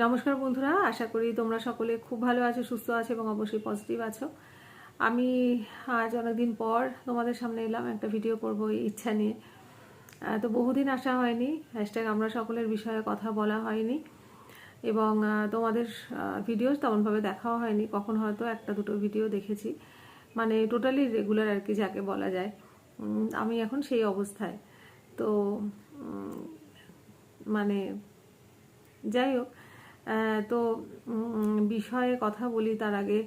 নমস্কার বন্ধুরা, আশা করি তোমরা সকলে খুব ভালো আছো, সুস্থ আছো এবং অবশ্যই পজিটিভ আছো। আমি আজ অনেকদিন পর তোমাদের সামনে এলাম, একটা ভিডিও করব ইচ্ছা নিয়ে। তো বহুদিন আসা হয়নি হ্যাশট্যাগ আমরা সকলের বিষয়ে কথা বলা হয়নি। এবং তোমাদের ভিডিও তেমনভাবে দেখাও হয়নি, কখন হয়তো একটা দুটো ভিডিও দেখেছি। মানে টোটালি রেগুলার আর কি যাকে বলা যায়। আমি এখন সেই অবস্থায়। তো মানে যাই হোক তো বিষয়ে কথা বলি তার আগে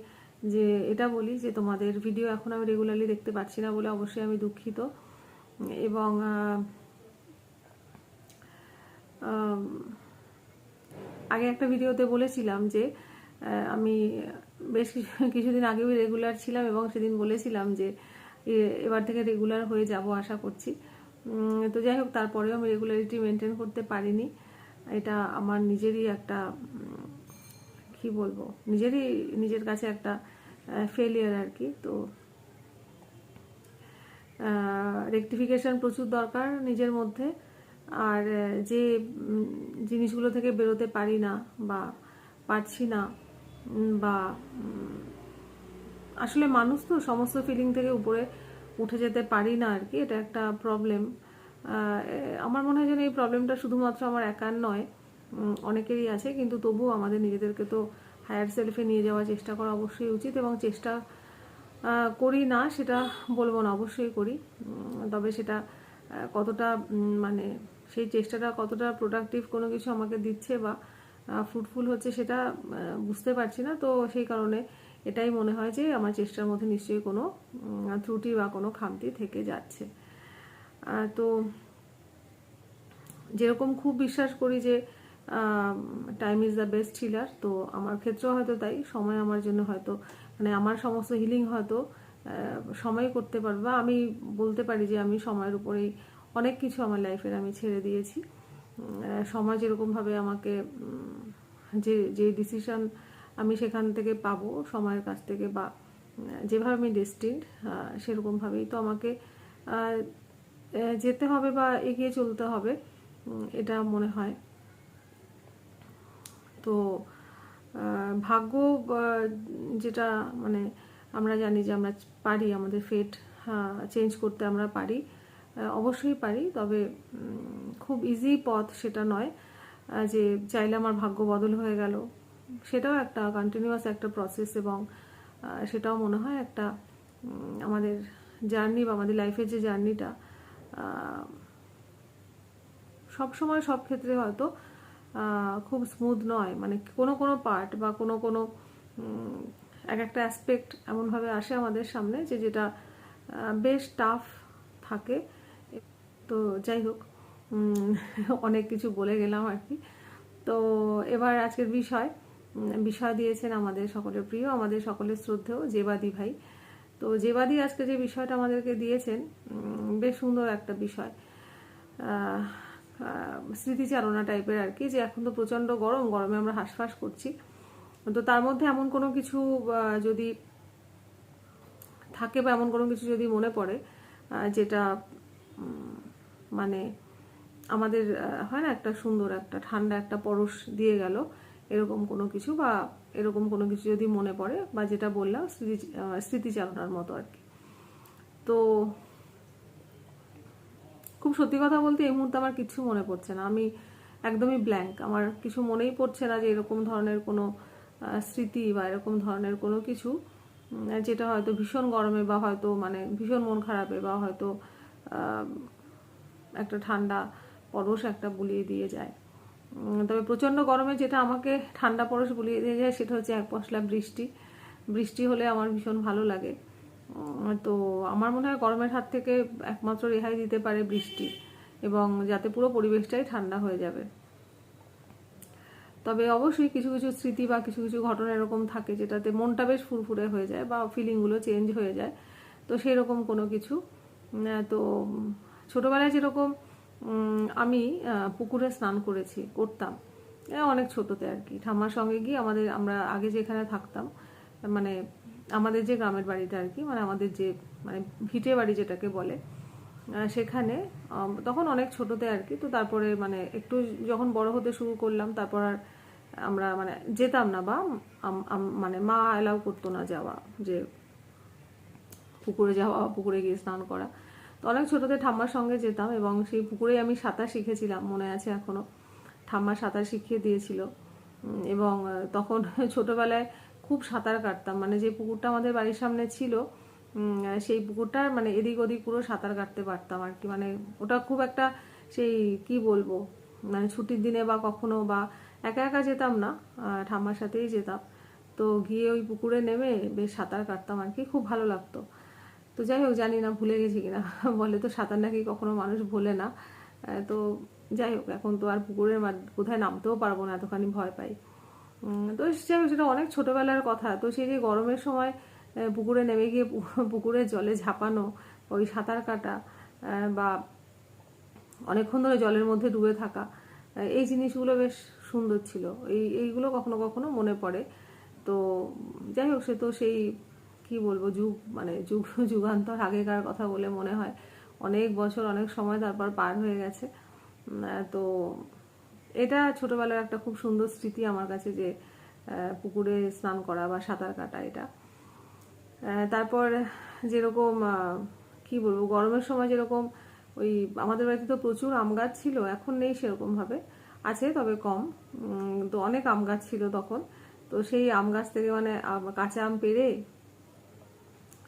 যে এটা বলি যে তোমাদের ভিডিও এখন আমি রেগুলারলি দেখতে পাচ্ছি না বলে অবশ্যই আমি দুঃখিত। এবং আগে একটা ভিডিওতে বলেছিলাম যে আমি বেশ কিছু, কিছুদিন আগেও রেগুলার ছিলাম এবং সেদিন বলেছিলাম যে এবার থেকে রেগুলার হয়ে যাব আশা করছি। তো যাই হোক, তারপরেও আমি রেগুলারিটি মেনটেন করতে পারিনি। এটা আমার নিজেরই একটা কি বলব, নিজেরই, নিজের কাছে একটা ফেলিয়ার আর কি। তো রেকটিফিকেশন প্রচুর দরকার নিজের মধ্যে। আর যে জিনিসগুলো থেকে বেরোতে পারি না বা পারছি না বা আসলে মানুষ তো সমস্ত ফিলিং থেকে উপরে উঠে যেতে পারি না আর কি, এটা একটা প্রবলেম আমার মনে হয় যেন এই প্রবলেমটা শুধুমাত্র আমার একার নয় অনেকেরই আছে, কিন্তু তবুও আমাদের নিজেদেরকে তো হায়ার সেলফে নিয়ে যাওয়ার চেষ্টা করা অবশ্যই উচিত এবং চেষ্টা করি না সেটা বলব না, অবশ্যই করি। তবে সেটা কতটা মানে সেই চেষ্টাটা কতটা প্রোডাক্টিভ কোনো কিছু আমাকে দিচ্ছে বা ফ্রুটফুল হচ্ছে সেটা বুঝতে পারছি না। তো সেই কারণে এটাই মনে হয় যে আমার চেষ্টার মধ্যে নিশ্চয়ই কোনো ত্রুটি বা কোনো খামতি থেকে যাচ্ছে। তো যেরকম খুব বিশ্বাস করি যে time is the best healer তো আমার ক্ষেত্রেও হয়তো তাই, সময় আমার জন্য হয়তো মানে আমার সমস্ত হিলিং হয়তো সময় করতে পারবে বা আমি বলতে পারি যে আমি সময়ের উপরেই অনেক কিছু আমার লাইফের আমি ছেড়ে দিয়েছি। সময় যেরকমভাবে আমাকে যে যে ডিসিশন আমি সেখান থেকে পাবো, সময়ের কাছ থেকে বা যেভাবে আমি ডেস্টিন্ড সেরকমভাবেই তো আমাকে যেতে হবে বা এগিয়ে চলতে হবে এটা মনে হয়। তো ভাগ্য যেটা মানে আমরা জানি যে আমরা পারি, আমাদের ফেট চেঞ্জ করতে আমরা পারি অবশ্যই পারি, তবে খুব ইজি পথ সেটা নয় যে চাইলে আমার ভাগ্য বদল হয়ে গেল। সেটাও একটা কন্টিনিউয়াস একটা প্রসেস এবং সেটাও মনে হয় একটা আমাদের জার্নি বা আমাদের লাইফের যে জার্নিটা সব সময় সব ক্ষেত্রে হয়তো খুব স্মুথ নয়। মানে কোনো কোনো পার্ট বা কোনো কোনো এক একটা অ্যাসপেক্ট এমনভাবে আসে আমাদের সামনে যে যেটা বেশ টাফ থাকে। তো যাই হোক অনেক কিছু বলে গেলাম আর কি। তো এবার আজকের বিষয় বিষয় দিয়েছেন আমাদের সকলের প্রিয়, আমাদের সকলের শ্রদ্ধেয় জেবাদি ভাই। তো জেবাদি আজকে যে বিষয়টা আমাদেরকে দিয়েছেন বেশ সুন্দর একটা বিষয়। স্মৃতিচারণা টাইপের আর কি, যে এখন তো প্রচণ্ড গরম, গরমে আমরা হাঁসফাঁস করছি। তো তার মধ্যে এমন কোনো কিছু যদি থাকে বা এমন কোনো কিছু যদি মনে পড়ে যেটা মানে আমাদের হয় না, একটা সুন্দর, একটা ঠান্ডা, একটা পরশ দিয়ে গেল এরকম কোনো কিছু বা এরকম কোনো কিছু যদি মনে পড়ে বা যেটা বললাম স্মৃতি স্মৃতিচারণার মতো আর কি। তো খুব সত্যি কথা বলতে এই মুহূর্তে আমার কিছু মনে পড়ছে না। আমি একদমই ব্ল্যাঙ্ক আমার কিছু মনেই পড়ছে না যে এরকম ধরনের কোনো স্মৃতি বা এরকম ধরনের কোনো কিছু যেটা হয়তো ভীষণ গরমে বা হয়তো মানে ভীষণ মন খারাপে বা হয়তো একটা ঠান্ডা পরশ একটা বুলিয়ে দিয়ে যায়। তবে প্রচণ্ড গরমে যেটা আমাকে ঠান্ডা পরশ বুলিয়ে দিয়ে যায়, সেটা হচ্ছে এক পশলা বৃষ্টি। বৃষ্টি হলে আমার ভীষণ ভালো লাগে। তো আমার মনে হয় গরমের হাত থেকে একমাত্র রেহাই দিতে পারে বৃষ্টি, এবং যাতে পুরো পরিবেশটাই ঠান্ডা হয়ে যাবে। তবে অবশ্যই কিছু কিছু স্মৃতি বা কিছু কিছু ঘটনা এরকম থাকে, যেটাতে মনটা বেশ ফুরফুরে হয়ে যায় বা ফিলিংগুলো চেঞ্জ হয়ে যায়। তো সেই রকম কোনো কিছু। তো ছোটোবেলায় যেরকম আমি পুকুরে স্নান করেছি, করতাম। অনেক ছোটতে আর কি। ঠাম্মার সঙ্গে গিয়ে আমাদের, আমরা আগে যেখানে থাকতাম মানে আমাদের যে গ্রামের বাড়িটা আর কি মানে আমাদের যে মানে ভিটে বাড়ি যেটাকে বলে সেখানে তখন অনেক ছোটতে আর কি, তো তারপরে মানে একটু যখন বড় হতে শুরু করলাম, তারপর আর আমরা মানে যেতাম না বা মানে মা অ্যালাউ করতো না যাওয়া, যে পুকুরে যাওয়া, পুকুরে গিয়ে স্নান করা। তো অনেক ছোটতে ঠাম্মার সঙ্গে যেতাম এবং সেই পুকুরেই আমি সাঁতার শিখেছিলাম, মনে আছে এখনও ঠাম্মা সাঁতার শিখিয়ে দিয়েছিল। এবং তখন ছোটবেলায় খুব সাঁতার কাটতাম। মানে যে পুকুরটা আমাদের বাড়ির সামনে ছিল সেই পুকুরটার মানে এদিক ওদিক পুরো সাঁতার কাটতে পারতাম আর কি। মানে ওটা খুব একটা সেই, কি বলব মানে ছুটির দিনে বা কখনো বা একা একা যেতাম না ঠাম্মার সাথেই যেতাম। তো গিয়ে ওই পুকুরে নেমে বেশ সাঁতার কাটতাম আর কি। খুব ভালো লাগতো। তো যাই হোক, জানি না, ভুলে গেছি কিনা। বলে তো সাঁতার নাকি কখনো মানুষ ভোলে না। তো যাই হোক, এখন তো আর পুকুরের কোথায় নামতেও পারব না, এতখানি ভয় পাই। তো যাই হোক, সেটা অনেক ছোটবেলার কথা। তো সেই যে গরমের সময় পুকুরে নেমে গিয়ে পুকুরের জলে ঝাঁপানো, ওই সাঁতার কাটা বা অনেকক্ষণ ধরে জলের মধ্যে ডুবে থাকা এই জিনিসগুলো বেশ সুন্দর ছিল। এই, এইগুলো কখনো কখনো মনে পড়ে। তো যাই হোক, সে তো সেই কি বলব, যুগ মানে যুগ, যুগান্তর আগেকার কথা বলে মনে হয়। অনেক বছর, অনেক সময় তারপর পার হয়ে গেছে। তো এটা ছোটবেলার একটা খুব সুন্দর স্মৃতি আমার কাছে যে পুকুরে স্নান করা বা সাঁতার কাটা এটা। তারপর যেরকম কি বলব, গরমের সময় যেরকম ওই আমাদের বাড়িতে তো প্রচুর আম গাছ ছিল, এখন নেই সেরকমভাবে। আছে, তবে কম। তো অনেক আম গাছ ছিল তখন। তো সেই আম গাছ থেকে মানে কাঁচা আম পেড়ে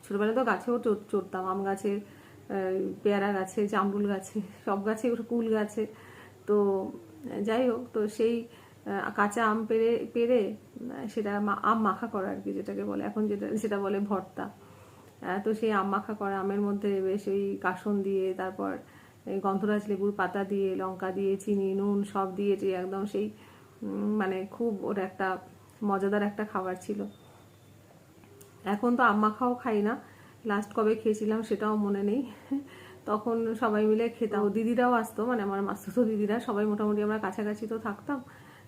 ছোটবেলায় তো গাছেও চড়- চড়তাম, আম গাছে পেয়ারা গাছে, জামরুল গাছে, সব গাছে কুল গাছে। তো, যাই হোক, তো সেই কাঁচা আম পেরে পেরে সেটা আম মাখা করা আর কি যেটাকে বলে। এখন যেটা সেটা বলে ভর্তা। তো সেই আম মাখা করা, আমের মধ্যে বেশ ওই কাসন দিয়ে, তারপর গন্ধরাজ লেবুর পাতা দিয়ে, লঙ্কা দিয়ে, চিনি, নুন সব দিয়ে একদম সেই মানে খুব ওটা একটা মজাদার একটা খাবার ছিল। এখন তো আম মাখাও খাই না। লাস্ট কবে খেয়েছিলাম সেটাও মনে নেই। তখন সবাই মিলে খেতাম। দিদিরাও আসতো মানে আমার মাস্তুতো দিদিরা, সবাই মোটামুটি আমরা কাছাকাছি তো থাকতাম।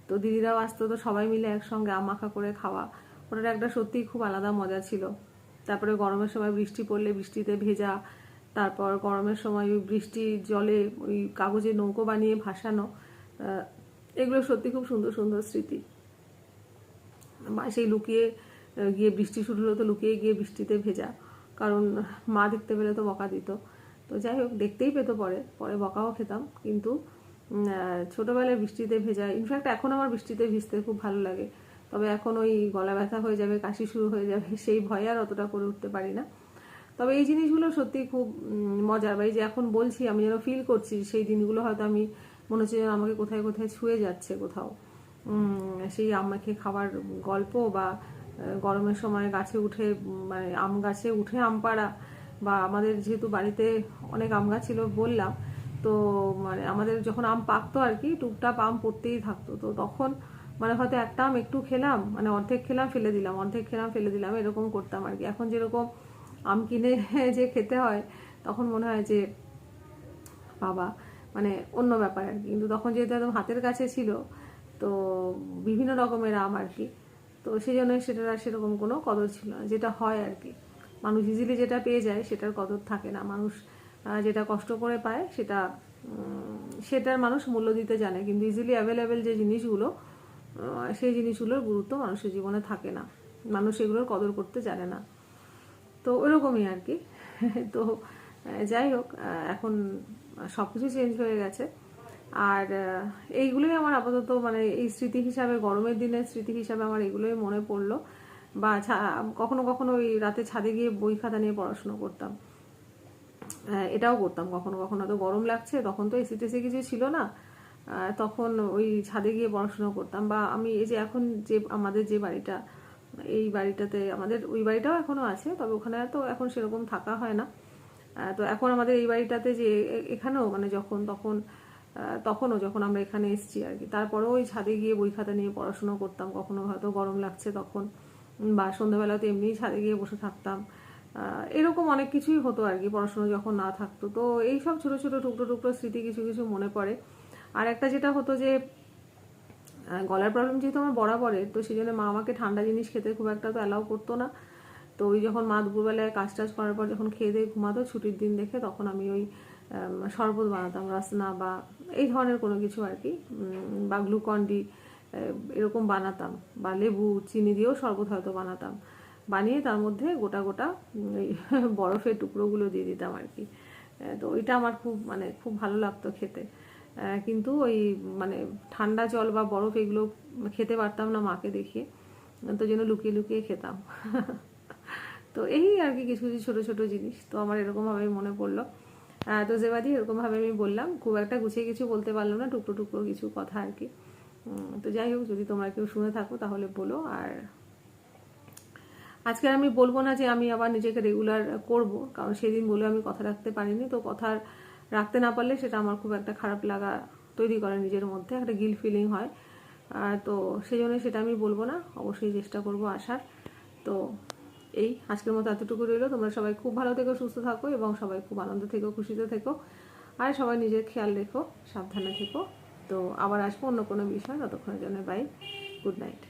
তো দিদিরাও আসতো, তো সবাই মিলে একসঙ্গে আম মাখা করে খাওয়া। ওটার একটা সত্যিই খুব আলাদা মজা ছিল। তারপরে গরমের সময় বৃষ্টি পড়লে বৃষ্টিতে ভেজা, তারপর গরমের সময় ওই বৃষ্টি জলে ওই কাগজে নৌকো বানিয়ে ভাসানো এগুলো সত্যি খুব সুন্দর সুন্দর স্মৃতি। সেই লুকিয়ে গিয়ে বৃষ্টি শুরু হলো তো লুকিয়ে গিয়ে বৃষ্টিতে ভেজা। কারণ মা দেখতে পেলে তো বকা দিত। তো যাই হোক, দেখতেই পেতো পরে। পরে বকাও খেতাম। কিন্তু ছোটোবেলায় বৃষ্টিতে ভেজা। ইনফ্যাক্ট এখন আমার বৃষ্টিতে ভিজতে খুব ভালো লাগে। তবে এখন ওই গলা ব্যথা হয়ে যাবে, কাশি শুরু হয়ে যাবে, সেই ভয়ে আর অতটা করে উঠতে পারি না। তবে এই জিনিসগুলো সত্যি খুব মজার। বা এই যে এখন বলছি, আমি যেন ফিল করছি, সেই দিনগুলো হয়তো আমি মনে হচ্ছে যেন আমাকে কোথায় কোথায় ছুঁয়ে যাচ্ছে কোথাও। সেই আমাকে খাবার গল্প বা গরমের সময় গাছে উঠে মানে আম গাছে উঠে আম পাড়া, বা আমাদের যেহেতু বাড়িতে অনেক আম গাছ ছিল বললাম, তো মানে আমাদের যখন আম পাকতো আর কি, টুকটাক আম পড়তেই থাকতো। তো তখন মানে হয়তো একটা আম একটু খেলাম মানে অর্ধেক খেলাম, ফেলে দিলাম, অর্ধেক খেলাম, ফেলে দিলাম, এরকম করতাম আর কি। এখন যেরকম আম কিনে যে খেতে হয়, তখন মনে হয় যে, বাবা মানে অন্য ব্যাপার আর কি। কিন্তু তখন যেহেতু একদম হাতের কাছে ছিল, তো বিভিন্ন রকমের আম আর কি। তো সেই জন্য সেটার আর সেরকম কোনো কদর ছিল না। যেটা হয় আর কি। মানুষ ইজিলি যেটা পেয়ে যায় সেটার কদর থাকে না। মানুষ যেটা কষ্ট করে পায় সেটা সেটার মানুষ মূল্য দিতে জানে। কিন্তু ইজিলি অ্যাভেলেবেল যে জিনিসগুলো সেই জিনিসগুলোর গুরুত্ব মানুষের জীবনে থাকে না। মানুষ এগুলোর কদর করতে জানে না। তো ওরকমই আর কি। তো যাই হোক এখন সব কিছু চেঞ্জ হয়ে গেছে। আর এইগুলোই আমার আপাতত মানে এই স্মৃতি হিসাবে, গরমের দিনের স্মৃতি হিসাবে আমার এগুলোই মনে পড়ল। বা কখনো কখনো ওই রাতে ছাদে গিয়ে বই খাতা নিয়ে পড়াশুনো করতাম। এটাও করতাম কখনো কখনো। তো গরম লাগছে, তখন তো এসি টেসি কিছু ছিল না। তখন ওই ছাদে গিয়ে পড়াশুনো করতাম। বা আমি এই যে এখন যে, আমাদের যে বাড়িটা, এই বাড়িটাতে, আমাদের ওই বাড়িটাও এখনও আছে, তবে ওখানে তো এখন সেরকম থাকা হয় না। তো এখন আমাদের এই বাড়িটাতে যে এখানেও মানে যখন, তখন তখনও যখন আমরা এখানে এসেছি আর কি। তারপরেও ওই ছাদে গিয়ে বই খাতা নিয়ে পড়াশুনো করতাম। কখনো হয়তো গরম লাগছে তখন, বা সন্ধ্যাবেলাতে এমনিই ছাদে গিয়ে বসে থাকতাম। এরকম অনেক কিছুই হতো আর কি পড়াশুনো যখন না থাকতো। তো এই সব ছোট ছোট টুকরো টুকরো স্মৃতি কিছু কিছু মনে পড়ে। আর একটা যেটা হতো যে গলার প্রবলেম যেহেতু আমার বরাবরের, তো সেই জন্য মা আমাকে ঠান্ডা জিনিস খেতে খুব একটা তো অ্যালাউ করতো না। তো ওই যখন মা দুপুরবেলায় কাজ টাজ করার পর যখন খেয়ে দিয়ে ঘুমাতো, ছুটির দিন দেখে তখন আমি ওই শরবত বানাতাম, রাসনা বা এই ধরনের কোনো কিছু আর কি। বা গ্লুকন ডি এরকম বানাতাম। বা লেবু, চিনি দিয়েও শরবত হয়তো বানাতাম। বানিয়ে তার মধ্যে গোটা গোটা এই বরফের টুকরোগুলো দিয়ে দিতাম আর কি। তো ওইটা আমার খুব মানে খুব ভালো লাগতো খেতে। কিন্তু ওই মানে ঠান্ডা জল বা বরফ এগুলো খেতে পারতাম না মাকে দেখিয়ে। তো জন্য লুকিয়ে লুকিয়ে খেতাম। তো এই আর কি, কিছু কিছু ছোটো ছোটো জিনিস। তো আমার এরকমভাবে মনে পড়ল। তো জেবাদি এরকমভাবে আমি বললাম, খুব একটা গুছিয়ে কিছু বলতে পারলাম না, টুকরো টুকরো কিছু কথা আর কি। তো যাই হোক, যদি তোমরা কেউ শুনে থাকো তাহলে বলো। আর আজকে আমি বলব না যে আমি আবার নিজেকে রেগুলার করব, কারণ সেদিন বলে আমি কথা রাখতে পারিনি। তো কথা রাখতে না পারলে সেটা আমার খুব একটা খারাপ লাগা তৈরি করে নিজের মধ্যে, একটা গিল ফিলিং হয়। তো সেই জন্য সেটা আমি বলব না, অবশ্যই চেষ্টা করব আসার। তো এই আজকের মতো এতটুকু রইল। তোমরা সবাই খুব ভালো থেকো, সুস্থ থাকো এবং সবাই খুব আনন্দ থেকো, খুশিতে থেকো। আর সবাই নিজের খেয়াল রেখো, সাবধানে থেকো। তো আবার আসব অন্য কোনো বিষয়। ততক্ষণের জন্য বাই গুড নাইট